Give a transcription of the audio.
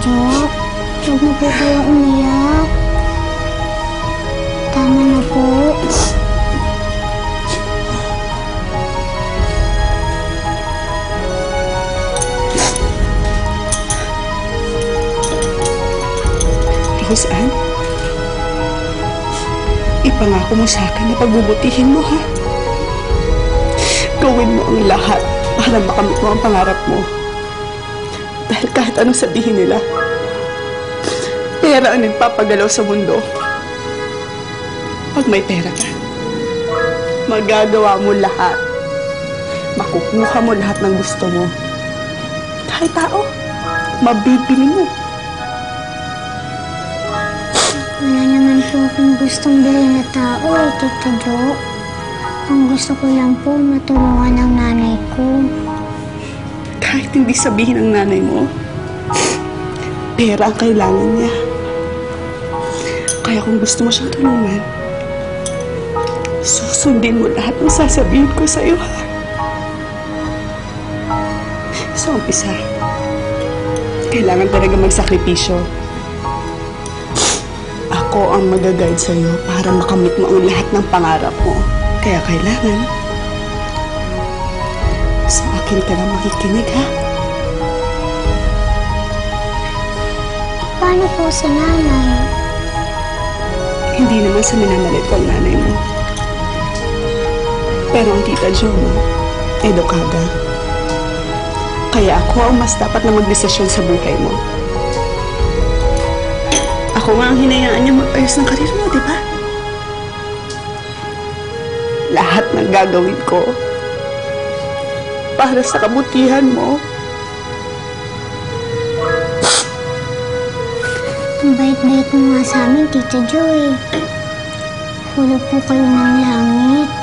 Huwag na po kayo umiyak. Tama na po. Roseanne, ipangako mo sa akin na pagbubutihin mo, ha? Gawin mo ang lahat para makamit mo ang pangarap mo. Dahil kahit anong sabihin nila, pera ang nagpapagalaw sa mundo. Pag may pera ka, magagawa mo lahat. Makukuha mo lahat ng gusto mo. Kahit tao, mabibili mo. Wala naman po akong gustong bilhin na tao eh, Tita Jo. Ang gusto ko lang po matulungan ang nanay hindi sabihin ng nanay mo, pera ang kailangan niya. Kaya kung gusto mo siyang tulungan, susundin mo lahat ng sasabihin ko sa iyo, ha? Sa umpisa, kailangan talaga magsakripisyo. Ako ang mag-guide sa iyo para makamit mo ang lahat ng pangarap mo. Kaya kailangan, sa akin ka lang makikinig, ha? Paano po si nanay? Hindi naman sa minamalit ko ang nanay mo. Pero ang tita Jo mo, edukada. Kaya ako ang mas dapat na magdesisyon sa buhay mo. Ako nga ang hinayaan niya mag-ayos ng karir mo, di ba? Lahat ng gagawin ko para sa kabutihan mo. Bait-bait mo nga sa amin, Tita Jo eh. Hulog po kayo ng langit.